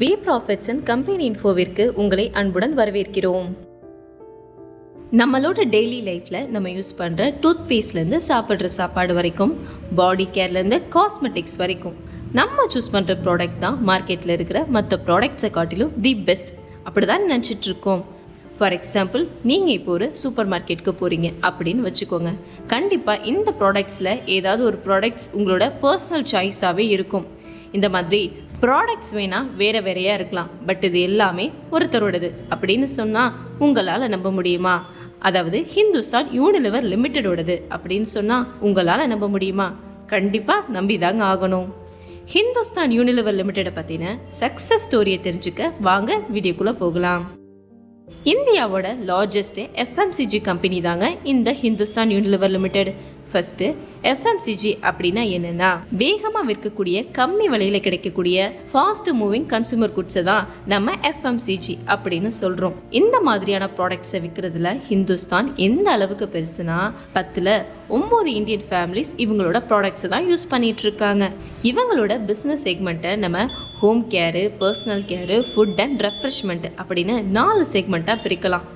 We profits and company இன்ஃபோவிற்கு உங்களை அன்புடன் வரவேற்கிறோம். நம்மளோட டெய்லி லைஃப்பில் நம்ம யூஸ் பண்ணுற டூத் பேஸ்ட்லேருந்து சாப்பிட்ற சாப்பாடு வரைக்கும் பாடி கேர்லேருந்து காஸ்மெட்டிக்ஸ் வரைக்கும் நம்ம சூஸ் பண்ணுற ப்ராடக்ட் தான் மார்க்கெட்டில் இருக்கிற மற்ற ப்ராடக்ட்ஸை காட்டிலும் தி பெஸ்ட் அப்படி தான் நினச்சிட்ருக்கோம் ஃபார் எக்ஸாம்பிள் நீங்கள் இப்போ ஒரு சூப்பர் மார்க்கெட்டுக்கு போகிறீங்க அப்படின்னு வச்சுக்கோங்க. கண்டிப்பாக இந்த ப்ராடக்ட்ஸில் ஏதாவது ஒரு ப்ராடக்ட்ஸ் உங்களோட பர்சனல் சாய்ஸாகவே இருக்கும். இந்த மாதிரி ப்ராடக்ட்ஸ் வேணால் வேறு வேறையாக இருக்கலாம் பட் இது எல்லாமே ஒருத்தரோடது. அப்படின்னு சொன்னால் உங்களால் நம்ப முடியுமா? அதாவது ஹிந்துஸ்தான் யூனிலிவர் லிமிட்டடோடது அப்படின்னு சொன்னால் உங்களால் நம்ப முடியுமா? கண்டிப்பாக நம்பி தாங்க ஆகணும். ஹிந்துஸ்தான் யூனிலிவர் லிமிட்டடை பற்றின சக்ஸஸ் ஸ்டோரியை தெரிஞ்சுக்க வாங்க வீடியோக்குள்ளே போகலாம். இந்தியாவோட லார்ஜஸ்ட் எஃப்எம்சிஜி கம்பெனி தாங்க இந்த Hindustan Unilever Limited first FMCG அப்படின்னா என்னன்னா வேகமாக விற்கக்கூடிய கம்மி விலையில் கிடைக்கக்கூடிய ஃபாஸ்ட் மூவிங் கன்சூமர் குட்ஸை தான் நம்ம எஃப்எம்சிஜி அப்படின்னு சொல்கிறோம் இந்த மாதிரியான ப்ராடக்ட்ஸை விற்கிறதுல ஹிந்துஸ்தான் எந்த அளவுக்கு பெருசுனா பத்தில் ஒம்பது இந்தியன் ஃபேமிலிஸ் இவங்களோட ப்ராடக்ட்ஸை தான் யூஸ் பண்ணிகிட்டு இருக்காங்க. இவங்களோட பிஸ்னஸ் செக்மெண்ட்டை நம்ம home care personal care food and refreshment அப்படின்னு நாலு செக்மெண்ட்டாக பிரிக்கலாம்.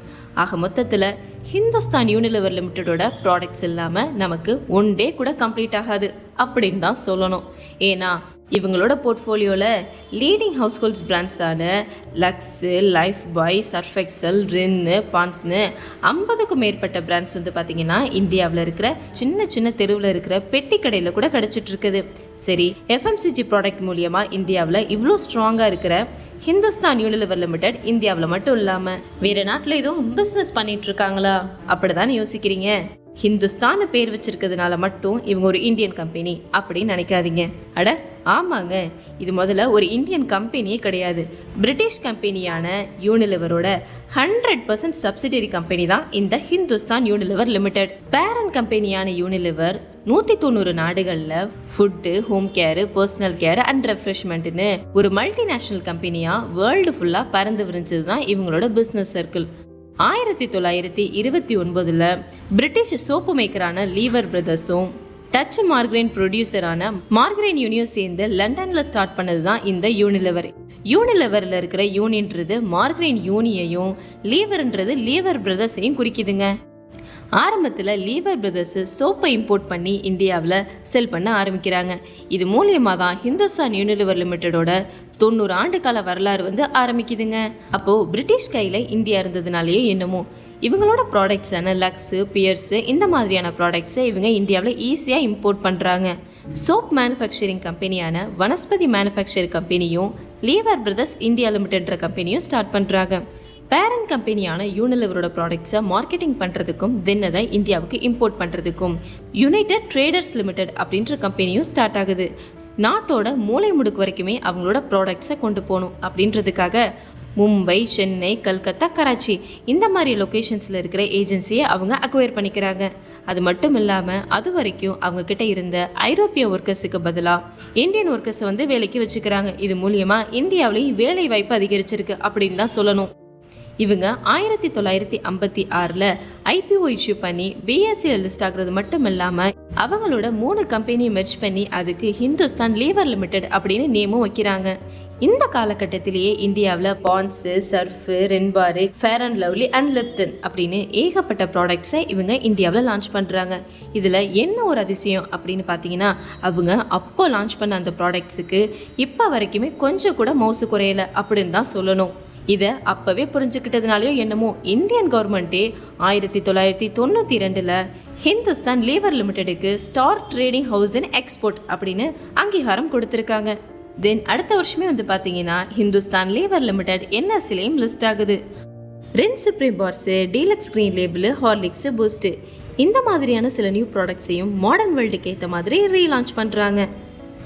ஆக மொத்தத்தில் ஹிந்துஸ்தான் யூனிலிவர் லிமிட்டடோட ப்ராடக்ட்ஸ் இல்லாமல் நமக்கு ஒன் டே கூட கம்ப்ளீட் ஆகாது அப்படின்னு தான் சொல்லணும். ஏன்னா இவங்களோட போர்ட்ஃபோலியோவில் லீடிங் ஹவுஸ்ஹோல்ட்ஸ் பிராண்ட்ஸான லக்ஸு லைஃப் பாய் சர்ஃபெக்சல் ரின்னு பான்ஸ்னு ஐம்பதுக்கும் மேற்பட்ட பிராண்ட்ஸ் வந்து பார்த்திங்கன்னா இந்தியாவில் இருக்கிற சின்ன சின்ன தெருவில் இருக்கிற பெட்டி கடையில் கூட கிடச்சிட்ருக்குது சரி எஃப்எம்சிஜி ப்ராடக்ட் மூலியமாக இந்தியாவில் இவ்வளோ ஸ்ட்ராங்காக இருக்கிற ஹிந்துஸ்தான் யூனிலிவர் லிமிடெட் இந்தியாவில் மட்டும் இல்லாமல் வேறு நாட்டில் எதுவும் பிஸ்னஸ் பண்ணிகிட்ருக்காங்களா அப்படி தானே யோசிக்கிறீங்க. ஹிந்துஸ்தான் பேர் வச்சிருக்கிறதுனால மட்டும் இவங்க ஒரு இந்தியன் கம்பெனி அப்படின்னு நினைக்காதீங்க. அட ஆமாங்க. இது முதல்ல ஒரு இந்தியன் கம்பெனியே கிடையாது. பிரிட்டிஷ் கம்பெனியான யூனிலிவரோட ஹண்ட்ரட் பர்சன்ட் சப்சிடரி கம்பெனி தான் இந்த ஹிந்துஸ்தான் யூனிலிவர் லிமிடெட் பேரண்ட் கம்பெனியான யூனிலிவர் நூற்றி தொண்ணூறு நாடுகளில் food home care personal care and ரெஃப்ரெஷ்மெண்ட்னு ஒரு மல்டிநேஷ்னல் கம்பெனியாக வேர்ல்டு ஃபுல்லாக பறந்து விரிஞ்சது தான் இவங்களோட பிஸ்னஸ் சர்க்கிள் ஆயிரத்தி தொள்ளாயிரத்தி இருபத்தி ஒன்பதில் பிரிட்டிஷ் சோப்பு மேக்கரான லீவர் பிரதர்ஸும் டச் மார்க்ரைன் ப்ரொடியூசரான மார்க்ரைன் யூனியும் சேர்ந்து லண்டனில் ஸ்டார்ட் பண்ணது தான் இந்த யூனிலெவர். யூனிலெவரில் இருக்கிற யூனின்றது மார்க்ரைன் யூனியையும் லீவர்ன்றது லீவர் பிரதர்ஸையும் குறிக்குதுங்க. ஆரம்பத்தில் லீவர் பிரதர்ஸ் சோப்பை இம்போர்ட் பண்ணி இந்தியாவில் செல் பண்ண ஆரம்பிக்கிறாங்க. இது மூலியமாக தான் ஹிந்துஸ்தான் யூனிலிவர் லிமிட்டடோட தொண்ணூறு ஆண்டு கால வரலாறு வந்து ஆரம்பிக்குதுங்க. அப்போது பிரிட்டிஷ் கையில் இந்தியா இருந்ததுனாலேயே என்னமோ. இவங்களோட ப்ராடக்ட்ஸான லக்ஸு பியர்ஸு இந்த மாதிரியான ப்ராடக்ட்ஸை இவங்க இந்தியாவில் ஈஸியாக இம்போர்ட் பண்ணுறாங்க சோப் மேனுஃபேக்சரிங் கம்பெனியான வனஸ்பதி மேனுஃபேக்சர் கம்பெனியும் லீவர் பிரதர்ஸ் இந்தியா லிமிடெட்ன்ற கம்பெனியும் ஸ்டார்ட் பண்ணுறாங்க பேரண்ட் கம்பெனியான யூனிலிவரோட ப்ராடக்ட்ஸை மார்க்கெட்டிங் பண்ணுறதுக்கும் தென் இந்தியாவுக்கு இம்போர்ட் பண்ணுறதுக்கும் யுனைடெட் ட்ரேடர்ஸ் லிமிடெட் அப்படின்ற கம்பெனியும் ஸ்டார்ட் ஆகுது. நாட்டோட மூளை முடுக்கு வரைக்குமே அவங்களோட ப்ராடக்ட்ஸை கொண்டு போகணும் அப்படின்றதுக்காக மும்பை சென்னை கல்கத்தா கராச்சி இந்த மாதிரி லொக்கேஷன்ஸில் இருக்கிற ஏஜென்சியை அவங்க அக்வயர் பண்ணிக்கிறாங்க. அது மட்டும் இல்லாமல் அது வரைக்கும் அவங்கக்கிட்ட இருந்த ஐரோப்பிய ஒர்க்கர்ஸுக்கு பதிலாக இந்தியன் ஒர்க்கர்ஸை வந்து வேலைக்கு வச்சுக்கிறாங்க. இது மூலியமாக இந்தியாவிலேயும் வேலை வாய்ப்பு அதிகரிச்சிருக்கு அப்படின்னு தான் சொல்லணும். இவங்க ஆயிரத்தி தொள்ளாயிரத்தி ஐம்பத்தி ஆறில் ஐபிஓ இஷ்யூ பண்ணி பிஎஸ்சியில் லிஸ்ட் ஆகுறது மட்டும் இல்லாமல் அவங்களோட மூணு கம்பெனியை மெர்ஜ் பண்ணி அதுக்கு ஹிந்துஸ்தான் லீவர் லிமிடெட் அப்படின்னு நேமும் வைக்கிறாங்க. இந்த காலகட்டத்திலேயே இந்தியாவில் Pond's Surf ரென்பாரு Fair and Lovely and Lipton அப்படின்னு ஏகப்பட்ட ப்ராடக்ட்ஸை இவங்க இந்தியாவில் லான்ச் பண்ணுறாங்க இதில் என்ன ஒரு அதிசயம் அப்படின்னு பார்த்தீங்கன்னா அவங்க அப்போ லான்ச் பண்ண அந்த ப்ராடக்ட்ஸுக்கு இப்போ வரைக்குமே கொஞ்சம் கூட மவுசு குறையலை அப்படின்னு தான் சொல்லணும். இதை அப்போவே புரிஞ்சுக்கிட்டதுனாலையோ என்னமோ இந்தியன் கவர்மெண்ட்டே ஆயிரத்தி தொள்ளாயிரத்தி தொண்ணூற்றி ரெண்டில் ஹிந்துஸ்தான் லீவர் லிமிட்டெடுக்கு star trading house in export அப்படின்னு அங்கீகாரம் கொடுத்துருக்காங்க. தென் அடுத்த வருஷமே வந்து பார்த்தீங்கன்னா ஹிந்துஸ்தான் லீவர் லிமிடெட் சிலையும் லிஸ்ட் ஆகுது. Rin supreme bars deluxe green label Horlicks Boost. இந்த மாதிரியான சில நியூ ப்ராடக்ட்ஸையும் மாடர்ன் வேர்ல்டுக்கு ஏற்ற மாதிரி ரீலான்ச் பண்ணுறாங்க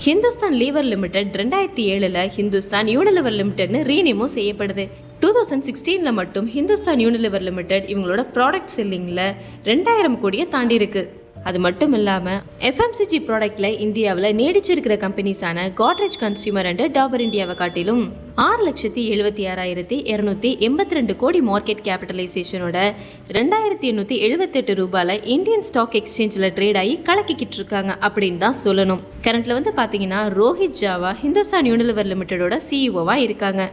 ஹிந்துஸ்தான் லீவர் லிமிடெட் ரெண்டாயிரத்தி ஏழில் ஹிந்துஸ்தான் யூனிலிவர் லிமிடெட்னு ரீநேமும் செய்யப்படுது. டூ தௌசண்ட் சிக்ஸ்டீனில் மட்டும் ஹிந்துஸ்தான் யூனிலிவர் லிமிடெட் இவங்களோட ப்ராடக்ட் செல்லிங்கில் ரெண்டாயிரம் கோடியை தாண்டிருக்கு அது மட்டும் இல்லாமல் எஃப்எம்சிஜி ப்ராடக்ட்டில் இந்தியாவில் நீடிச்சிருக்கிற கம்பெனிஸான காட்ரேஜ் கன்சியூமர் அண்ட் டாபர் இந்தியாவை காட்டிலும் ஆறு லட்சத்தி எழுபத்தி ஆறாயிரத்தி இரநூத்தி எண்பத்தி ரெண்டு கோடி மார்க்கெட் கேபிட்டலைசேஷனோட ரெண்டாயிரத்தி எண்ணூற்றி எழுபத்தெட்டு ரூபாயில் இந்தியன் ஸ்டாக் எக்ஸ்சேஞ்சில் ட்ரேட் ஆகி கலக்கிக்கிட்டு இருக்காங்க அப்படின்னு தான் சொல்லணும். கரண்ட்ல வந்து பார்த்தீங்கன்னா ரோஹித் ஜாவா ஹிந்துஸ்தான் யூனிலிவர் லிமிட்டடோட சிஇஓவாக இருக்காங்க.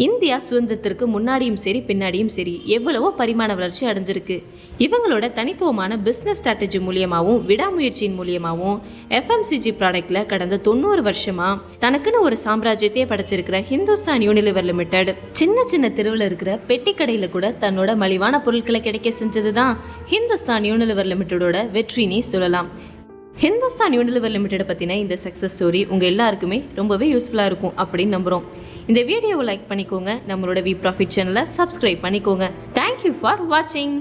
இந்தியா சுதந்திரத்திற்கு முன்னாடியும் சரி பின்னாடியும் சரி எவ்வளவோ பரிமாண வளர்ச்சி அடைஞ்சிருக்கு. இவங்களோட தனித்துவமான பிஸ்னஸ் ஸ்ட்ராட்டஜி மூலியமாகவும் விடாமுயற்சியின் மூலியமாகவும் எஃப்எம்சிஜி ப்ராடக்டில் கடந்த தொண்ணூறு வருஷமாக தனக்குன்னு ஒரு சாம்ராஜ்யத்தையே படைச்சிருக்கிற ஹிந்துஸ்தான் யூனிலிவர் லிமிடெட் சின்ன சின்ன தெருவில் இருக்கிற பெட்டி கடையில் கூட தன்னோட மலிவான பொருட்களை கிடைக்க செஞ்சது தான் ஹிந்துஸ்தான் யூனிலிவர் லிமிட்டடோட வெற்றினே சொல்லலாம். ஹிந்துஸ்தான் யூனிலிவர் லிமிடெட் பற்றின இந்த சக்ஸஸ் ஸ்டோரி உங்கள் எல்லாருக்குமே ரொம்பவே யூஸ்ஃபுல்லாக இருக்கும் அப்படின்னு நம்புகிறோம் இந்த வீடியோவை லைக் பண்ணிக்கோங்க. நம்மளோட வி ப்ராஃபிட் சேனலை சப்ஸ்கிரைப் பண்ணிக்கோங்க. தேங்க்யூ ஃபார் வாட்சிங்